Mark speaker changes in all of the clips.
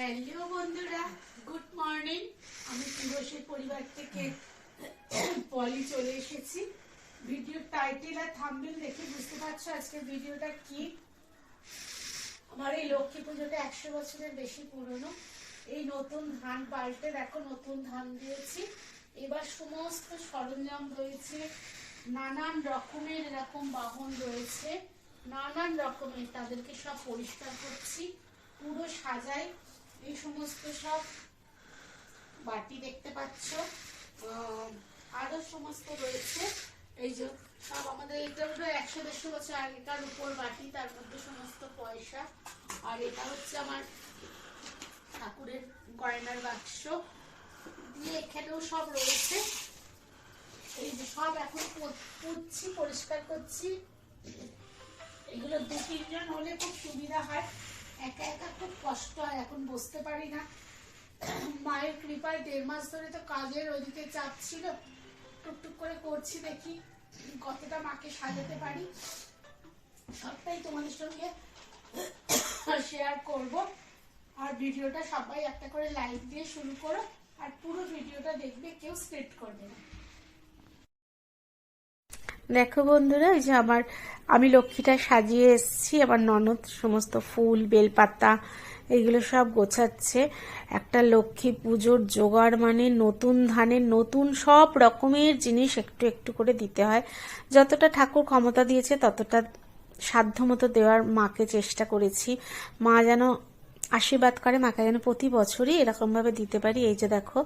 Speaker 1: Hello বন্ধুরা, good morning. আমি তুলসীর পরিবার থেকে পলি চলে এসেছি। ভিডিও টাইটেল আর থাম্বনেল দেখে বুঝতে পারছ আজকের ভিডিওটা কি? আমার এই লক্ষ্মী পুজোটা একশো বছরের বেশি পুরনো। এই নতুন ধান পাল্টে দেখো, নতুন ধান দিয়েছি। এবার সমস্ত সরঞ্জাম রয়েছে। নানান রকমের এরকম বাহন রয়েছে। নানান রকমের তাদেরকে সব পরিষ্কার করছি। পুরো সাজাই। এই সমস্ত সব বাটি দেখতে পাচ্ছ। আরও সমস্ত রয়েছে। এই যে সব আমাদের এটা একশো দেড়শো বছর আগেকার উপর বাটি, তার মধ্যে সমস্ত পয়সা। আর এটা হচ্ছে আমার ঠাকুরের গয়নার বাক্স। দিয়ে এখানেও সব রয়েছে। এই যে সব এখন পু- পুচ্ছি পরিষ্কার করছি। এগুলো দু তিনজন হলে খুব সুবিধা হয়। একা একা খুব কষ্ট হয়, এখন বসতে পারি না। মায়ের কৃপায় দেড় মাস ধরে তো কাজের ওইদিকে চাপ ছিল। টুকটুক করে করছি দেখি কতটা মাকে সাজাতে পারি। সবটাই তোমাদের সঙ্গে শেয়ার করব। আর ভিডিওটা সবাই একটা করে লাইক দিয়ে শুরু করো। আর পুরো ভিডিওটা দেখবে, কেউ স্ক্রিপ্ট করবে না।
Speaker 2: দেখো বন্ধুরা ওই যে আমার, আমি লক্ষ্মীটা সাজিয়ে এসেছি, আমার ননদ সমস্ত ফুল, বেলপাতা, এগুলো সব গোছাচ্ছে। একটা লক্ষ্মী পুজোর জোগাড় মানে নতুন ধানের নতুন সব রকমের জিনিস একটু একটু করে দিতে হয়। যতটা ঠাকুর ক্ষমতা দিয়েছে, ততটা সাধ্যমতো দেওয়ার মাকে চেষ্টা করেছি। মা যেন আশীর্বাদ করে মাকে যেন প্রতি বছরই এরকমভাবে দিতে পারি। এই যে দেখো,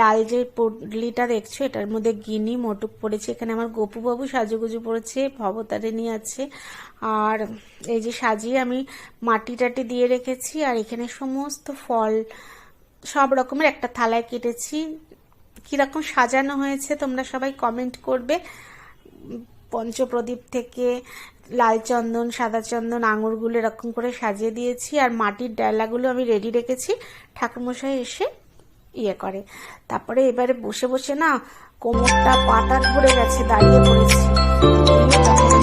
Speaker 2: লাল যে পটলিটা দেখছ, এটার মধ্যে গিনি, মটুক পড়েছে। এখানে আমার গপুবাবু সাজুগুজু পড়েছে, ভবতারিণী আছে। আর এই যে সাজিয়ে আমি মাটি টাটি দিয়ে রেখেছি, আর এখানে সমস্ত ফল, সব রকমের একটা থালায় কেটেছি। কীরকম সাজানো হয়েছে তোমরা সবাই কমেন্ট করবে। পঞ্চপ্রদীপ থেকে লাল চন্দন, সাদা চন্দন, আঙুরগুলো এরকম করে সাজিয়ে দিয়েছি আর মাটির ডালাগুলো আমি রেডি রেখেছি। ঠাকুরমশাই এসে ইয়ে করে। তারপরে এবারে বসে বসে না কোমরটা পাটা ধরে গেছে, দাঁড়িয়ে পড়েছি।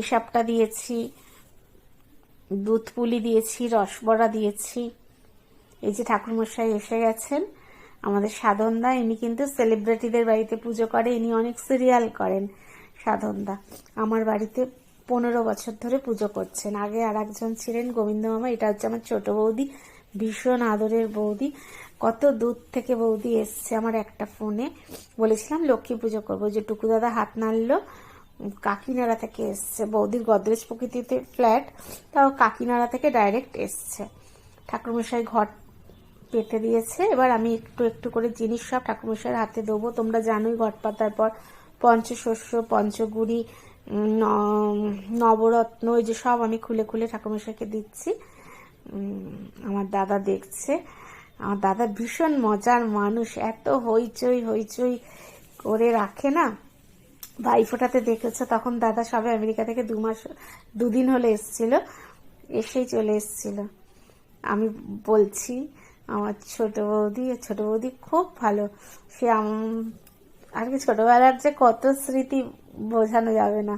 Speaker 2: পাটিসাপটা দিয়েছি, দুধ পুলি দিয়েছি, রসবড়া দিয়েছি। এই যে ঠাকুরমশাই এসে গেছেন, আমাদের সাধনদা, ইনি কিন্তু সেলিব্রিটিদের বাড়িতে পুজো করে, ইনি অনেক সিরিয়াল করেন সাধনদা। আমার বাড়িতে পনেরো বছর ধরে পুজো করছেন। আগে আর একজন ছিলেন গোবিন্দ মামা, এটা হচ্ছে আমার ছোট বৌদি, ভীষণ আদরের বৌদি। কত দূর থেকে বৌদি এসছে আমার একটা ফোনে। বলেছিলাম, লক্ষ্মী পুজো করব। যে, টুকু দাদা হাত নাড়লো। কাকিনাড়া থেকে এসছে। বৌদির গদরেজ প্রকৃতিতে ফ্ল্যাট তাও কাকিনাড়া থেকে ডাইরেক্ট এসছে। ঠাকুরমশাই ঘট পেতে দিয়েছে। এবার আমি একটু একটু করে জিনিস সব ঠাকুরমশাইয়ের হাতে দেবো। তোমরা জানোই ঘট পাতার পর পঞ্চশস্য পঞ্চগুড়ি নবরত্ন, এই যে সব আমি খুলে খুলে ঠাকুরমশাইকে দিচ্ছি। আমার দাদা দেখছে। আমার দাদা ভীষণ মজার মানুষ। এত হইচই হইচই করে রাখে না। ভাইফোঁটাতে দেখেছ, তখন দাদা সবে আমেরিকা থেকে দু মাস, দুদিন হলে এসছিল, এসেই চলে এসছিল। আমি বলছি, আমার ছোট বৌদি ছোট বৌদি খুব ভালো। সে আর কি ছোটবেলার যে কত স্মৃতি বোঝানো যাবে না।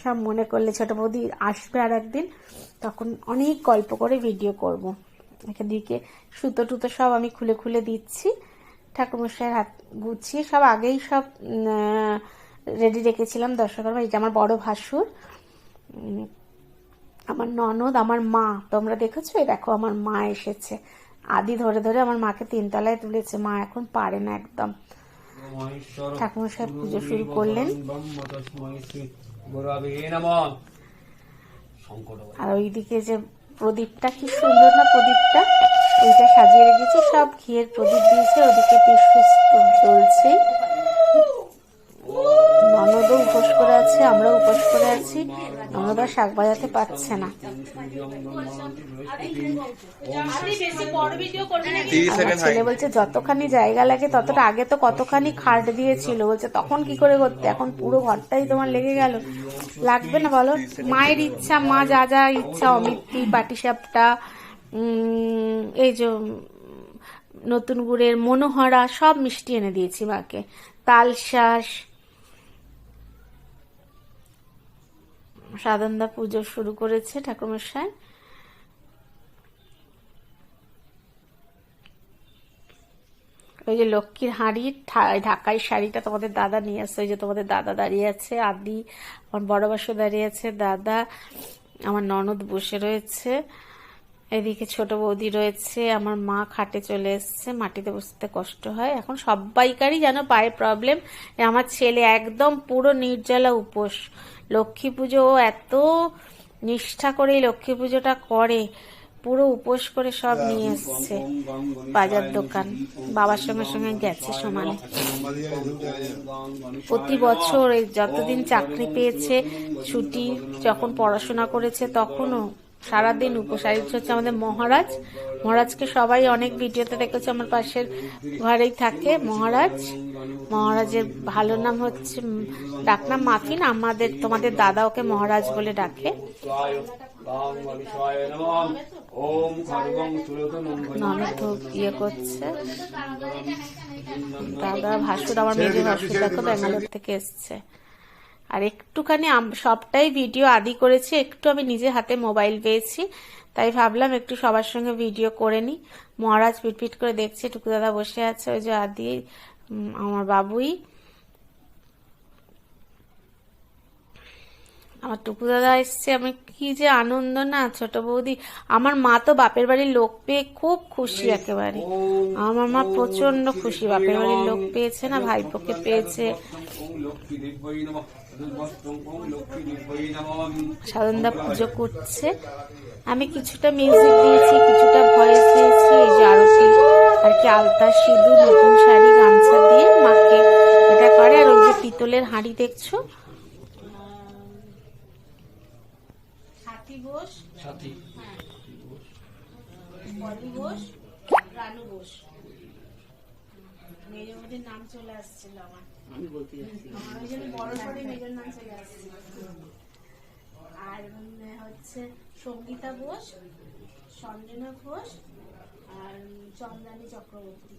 Speaker 2: সব মনে করলে ছোট বৌদি আসবে আর একদিন, তখন অনেক গল্প করে ভিডিও করব। এদিকে সুতো টুতো সব আমি খুলে খুলে দিচ্ছি। ঠাকুরমশাইয়ের হাত গুছিয়ে সব আগেই সব রেডি রেখেছিলাম দর্শকরা। এটা আমার বড় ভাসুর আমার ননদ আমার মা তোমরা দেখেছ? এই দেখো আমার মা এসেছে। আদি ধরে ধরে আমার মাকে তিনতলায় তুলেছে। মা এখন পারে না একদম। ঠাকুরমশাই পুজো শুরু করলেন। আর ওইদিকে যে প্রদীপটা কি সুন্দর না প্রদীপটা? ওইটা সাজিয়ে রেখেছে সব ঘিয়ের প্রদীপ দিয়েছে ওদিকে পুষ্প চলছে ননদও উপোস করে আছে আমরাও উপোস করে আছি। ননদ আর শাক বাজাতে পারছে না। ছেলে বলছে যতখানি জায়গা লাগে ততটা আগে তো কতখানি খাট দিয়েছিল। বলছে তখন কি করে করতে? এখন পুরো ঘরটাই তোমার লেগে গেল। লাগবে না বলো? মায়ের ইচ্ছা মা যা যা ইচ্ছা অমিত্তি পাটিসাপটা এই যে নতুন গুড়ের মনোহরা সব মিষ্টি এনে দিয়েছি মাকে। তালশাঁস সাধনদা পুজো শুরু করেছে ঠাকুরমশাই ওই যে লক্ষ্মীর হাঁড়ি ঢাকাই শাড়িটা তোমাদের দাদা নিয়ে আসছে। ওই যে তোমাদের দাদা দাঁড়িয়ে আছে, আদি, আমার বড় বাসু দাঁড়িয়ে আছে, দাদা, আমার ননদ বসে রয়েছে। এদিকে ছোট বৌদি রয়েছে আমার মা খাটে চলে এসছে মাটিতে বসতে কষ্ট হয় এখন সবাইকারই যেন পায়ে প্রবলেম আমার ছেলে একদম পুরো নির্জলা উপোস লক্ষ্মী পুজো এত নিষ্ঠা করে লক্ষ্মী পুজোটা করে পুরো উপোস করে সব নিয়ে এসছে বাজার দোকান বাবার সঙ্গে সঙ্গে গেছে সমানে প্রতি বছর এই যতদিন চাকরি পেয়েছে ছুটি যখন পড়াশোনা করেছে তখনও সারাদিন উপোস। হচ্ছে আমাদের মহারাজ। মহারাজকে সবাই অনেক ভিডিওতে দেখেছে, আমার পাশের ঘরেই থাকে মহারাজ। মহারাজের ভালো নাম হচ্ছে ডাকনাম মাফিন। আমাদের, তোমাদের দাদা ওকে মহারাজ বলে ডাকে। ননদ ইয়ে করছে। দাদা ভাসুর, আমার মেজে ভাসুর, দেখো ব্যাঙ্গালোর থেকে এসছে। আর একটুখানি সবটাই ভিডিও আদি করেছি একটু আমি নিজে হাতে মোবাইল পেয়েছি তাই ভাবলাম একটু সবার সঙ্গে ভিডিও করে নি মহারাজ পিটপিট করে দেখছে টুকু দাদা বসে আছে ওই যে আদি আমার বাবুই। আমার টুকু দাদা এসছে আমি কি যে আনন্দ না ছোট বৌদি। আমার মা তো বাপের বাড়ির লোক পেয়ে খুব খুশি একেবারে। আমার মা প্রচণ্ড খুশি বাপের বাড়ির লোক পেয়েছে না ভাইপোকে পেয়েছে। সাধনদা পুজো করছে। আমি কিছুটা মিউজিক দিয়েছি কিছুটা ভয়েস দিয়েছি এই যে আরতি আর কি আলতা সিঁদুর নতুন শাড়ি গামছা দিয়ে মাকে এটা করে। আর ওই যে পিতলের হাঁড়ি দেখছ? মধ্যে নাম চলে আসছিল আমার। নাম চলে আসছিল আর হচ্ছে সঙ্গীতা ঘোষ সঞ্জনা ঘোষ আর চন্দ্রানী চক্রবর্তী।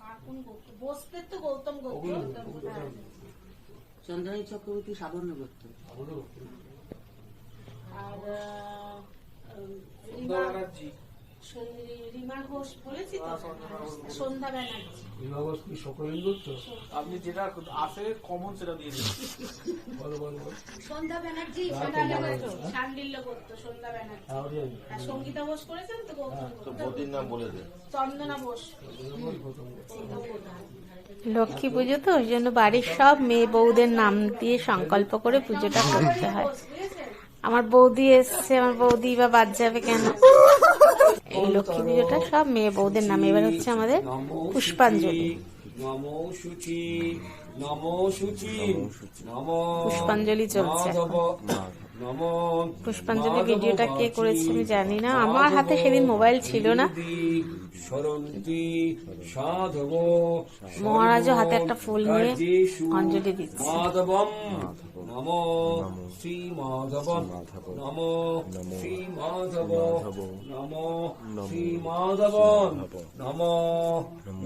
Speaker 2: কার কোন গোত্র? বসতের তো গৌতম গোত্র। হ্যাঁ।
Speaker 3: চন্দ্রানী চক্রবর্তী সাধারণ করতো
Speaker 2: আর
Speaker 4: আপনি যেটা কমন সেটা দিয়ে দিন।
Speaker 5: বলো বলো।
Speaker 2: সন্ধ্যা ব্যানার্জি শান্ডিল্য সন্ধ্যা ব্যানার্জি সঙ্গীতা করেছেন তো?
Speaker 6: বদির নাম বলে
Speaker 2: চন্দনা ঘোষ। লক্ষ্মী পুজো তো ওই জন্য বাড়ির সব মেয়ে বউদের নাম দিয়ে সংকল্প করে পুজোটা করতে হয়। আমার বৌদি এসছে আমার বৌদি বা বাদ যাবে কেন? এই লক্ষ্মী পুজোটা সব মেয়ে বৌদের নামে। এবার হচ্ছে আমাদের পুষ্পাঞ্জলি। পুষ্পাঞ্জলি চলছে পুষ্পাঞ্জলি ভিডিওটা কে করেছে আমি জানি না। আমার হাতে সেদিন মোবাইল ছিল না।
Speaker 5: সরন্তি সাধব
Speaker 2: মহারাজও হাতে একটা ফুল নিয়ে অঞ্জলি দিচ্ছে।
Speaker 5: মাধবম নম শ্রী মাধবম নম শ্রী মাধব নম শ্রী মাধবম নম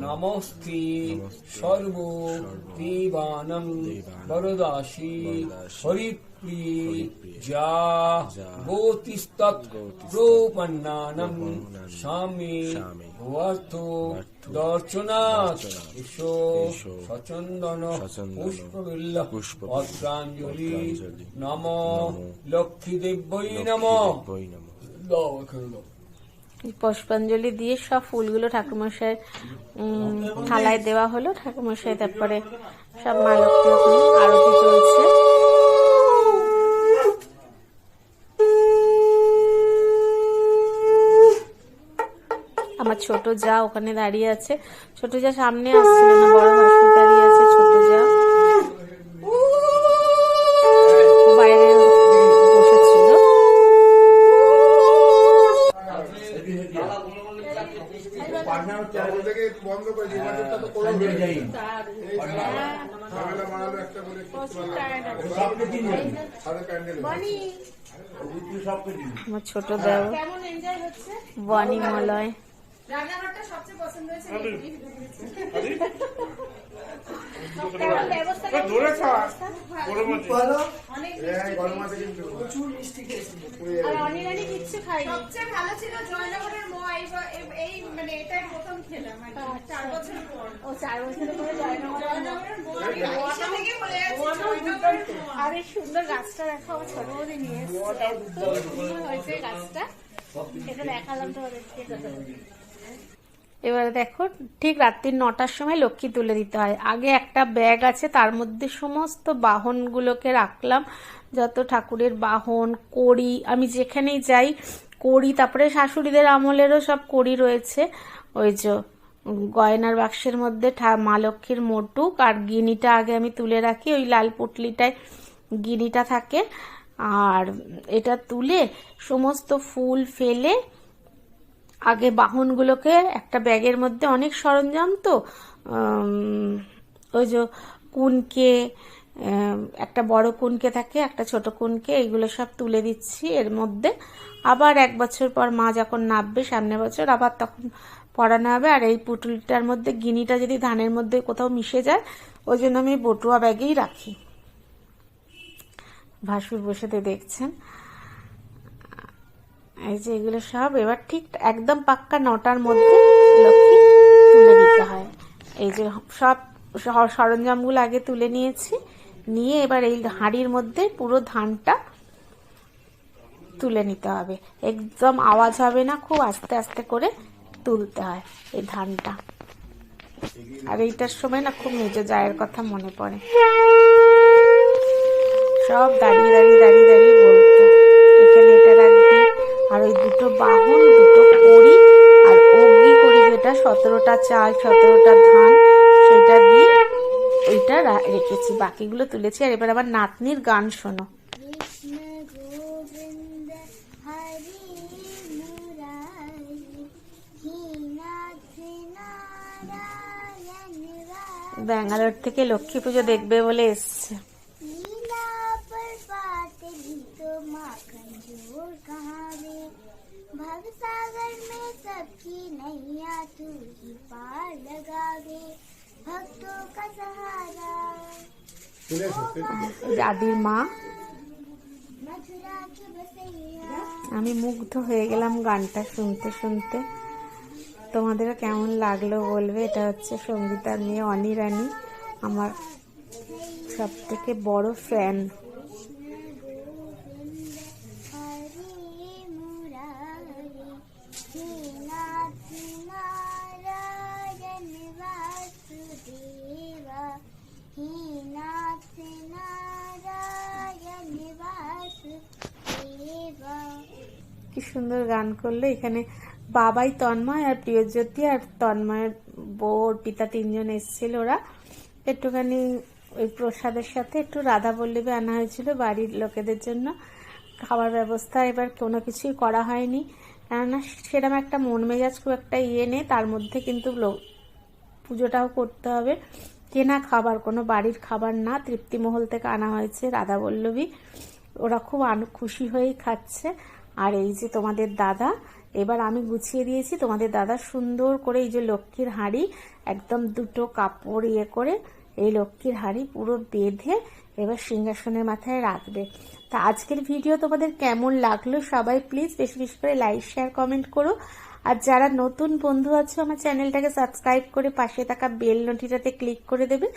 Speaker 5: নমস্তি সর্ব দেবানম বরদাসী। হরিপ্রি যা গোতিস্তৎ প্রপন্নানম স্বামী অর্থ দর্শনাথ এসো সচন্দন পুষ্পবিল্ল পত্রাঞ্জলি নম লক্ষ্মী দেব্যই নম
Speaker 2: পুষ্পাঞ্জলি দিয়ে সব ফুলগুলো ঠাকুরমশাই থালায় দেওয়া হলো। ঠাকুরমশাই তারপরে সব মা লক্ষ্মী ওখানে আরতি চলছে। আমার ছোট যা ওখানে দাঁড়িয়ে আছে। ছোট যা সামনে আসছিল না বড় ভাস্কর দাঁড়িয়ে আছে ছোট যা। বাইরে বসেছিল। আমার ছোট দেও।
Speaker 1: কেমন
Speaker 2: বনি মলয়
Speaker 1: রান্নাঘরটা সবচেয়ে পছন্দ হয়েছে আর। অনিরানি কিচ্ছু খাই
Speaker 7: সবচেয়ে ভালো ছিল জয়নগরের মোয়া এই- এই- এই মানে এটাই প্রথম খেলাম চার বছর পর।
Speaker 1: ও চার বছর
Speaker 7: জয়নগরের বলে
Speaker 1: আর এই সুন্দর গাছটা দেখো আমার ছোট বৌদি নিয়ে এসছে। এত সুন্দর হয়েছে গাছটা। এটা দেখালাম তোমাদেরকে।
Speaker 2: এবারে দেখো, ঠিক রাত্রির নটার সময় লক্ষ্মী তুলে দিতে হয়। আগে একটা ব্যাগ আছে, তার মধ্যে সমস্ত বাহনগুলোকে রাখলাম। যত ঠাকুরের বাহন, কড়ি, আমি যেখানেই যাই, কড়ি, তারপরে শাশুড়িদের আমলেরও সব কড়ি রয়েছে। ওই যে গয়নার বাক্সের মধ্যে মা লক্ষ্মীর মোটুক আর গিনিটা আগে আমি তুলে রাখি। ওই লাল পুটলিটায় গিনিটা থাকে। আর এটা তুলে সমস্ত ফুল ফেলে আগে বাহনগুলোকে একটা ব্যাগের মধ্যে অনেক সরঞ্জাম তো ওই যে কুনকে একটা বড় কুনকে থাকে, একটা ছোট কুনকে এগুলো সব তুলে দিচ্ছি এর মধ্যে। আবার এক বছর পর মা যখন নামবে সামনের বছর, আবার তখন পড়ানো হবে। আর এই পুটুলিটার মধ্যে গিনিটা যদি ধানের মধ্যে কোথাও মিশে যায়, ওই জন্য আমি বটুয়া ব্যাগেই রাখি। ভাসুর বসেতে দেখছেন। এই যে এগুলো সব এবার ঠিক একদম পাক্কা নটার মধ্যে লক্ষ্মী তুলে দিতে হয়। এই যে সব সরঞ্জামগুলো আগে তুলে নিয়েছি। নিয়ে এবার এই হাঁড়ির মধ্যে পুরো ধানটা তুলে নিতে হবে। একদম আওয়াজ হবে না, খুব আস্তে আস্তে করে তুলতে হয় এই ধানটা। আর এইটার সময় না খুব মেজো জায়ের কথা মনে পড়ে। সব দাঁড়িয়ে দাঁড়িয়ে দাঁড়িয়ে দাঁড়িয়ে বলতো এখানে এটা রাখবি আর ওই দুটো বাহন, দুটো করি আর অগ্নি করি যেটা, সতেরোটা চাল, সতেরোটা ধান সেটা দিয়ে ওইটা রেখেছি। বাকিগুলো তুলেছি। আর এবার আবার নাতনির গান শোনো। ব্যাঙ্গালোর থেকে লক্ষ্মী পুজো দেখবে বলে এসছে।
Speaker 8: भव सागर में सबकी नैया तू ही पार लगावे भक्तों का सहारा
Speaker 2: দাদির মা
Speaker 8: मथुरा के बसैया
Speaker 2: আমি মুগ্ধ হয়ে গেলাম গানটা শুনতে শুনতে তোমাদেরও কেমন লাগলো বলবে এটা হচ্ছে সঙ্গীতার মেয়ে অনিরানি আমার সব থেকে বড় ফ্যান সুন্দর গান করল এখানে বাবাই তন্ময় আর প্রিয়জ্যোতি আর তন্ময়ের বউ পিতা তিনজন এসেছিল ওরা। একটুখানি ওই প্রসাদের সাথে একটু রাধা বল্লভে আনা হয়েছিল বাড়ির লোকেদের জন্য। খাবার ব্যবস্থা এবার কোনো কিছুই করা হয়নি। কেননা সেরকম একটা মন মেজাজ খুব একটা ইয়ে নেই, তার মধ্যে কিন্তু পুজোটাও করতে হবে। কেনা খাবার, কোনো বাড়ির খাবার না, তৃপ্তিমহল থেকে আনা হয়েছে রাধা বল্লভী ওরা খুব খুশি হয়েই খাচ্ছে। আর এই যে তোমাদের দাদা, এবার আমি গুছিয়ে দিয়েছি। তোমাদের দাদা সুন্দর করে এই যে লক্ষ্মীর হাঁড়ি, একদম দুটো কাপড় ইয়ে করে এই লক্ষ্মীর হাঁড়ি পুরো বেঁধে এবার সিংহাসনের মাথায় রাখবে। তা আজকের ভিডিও তোমাদের কেমন লাগল সবাই প্লিজ বেশি বেশি করে লাইক শেয়ার কমেন্ট করো। আর যারা নতুন বন্ধু আছো, আমার চ্যানেলটাকে সাবস্ক্রাইব করে পাশে থাকা বেল নোটিটাতে ক্লিক করে দেবে,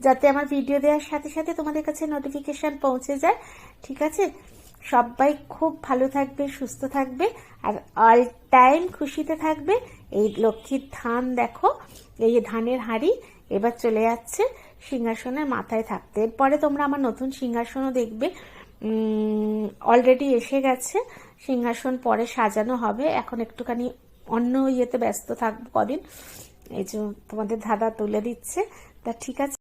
Speaker 2: যাতে আমার ভিডিও দেওয়ার সাথে সাথে তোমাদের কাছে নোটিফিকেশন পৌঁছে যায়। ঠিক আছে? সবাই খুব ভালো থাকবে, সুস্থ থাকবে আর অল টাইম খুশিতে থাকবে। এই লক্ষ্মীর ধান দেখো, এই ধানের হাঁড়ি এবার চলে যাচ্ছে সিংহাসনের মাথায় থাকতে। এরপরে তোমরা আমার নতুন সিংহাসনও দেখবে। অলরেডি এসে গেছে। সিংহাসন পরে সাজানো হবে। এখন একটুখানি অন্য ইয়েতে ব্যস্ত থাকব কদিন। এই যে তোমাদের ধাঁধা তুলে দিচ্ছে। তা ঠিক আছে।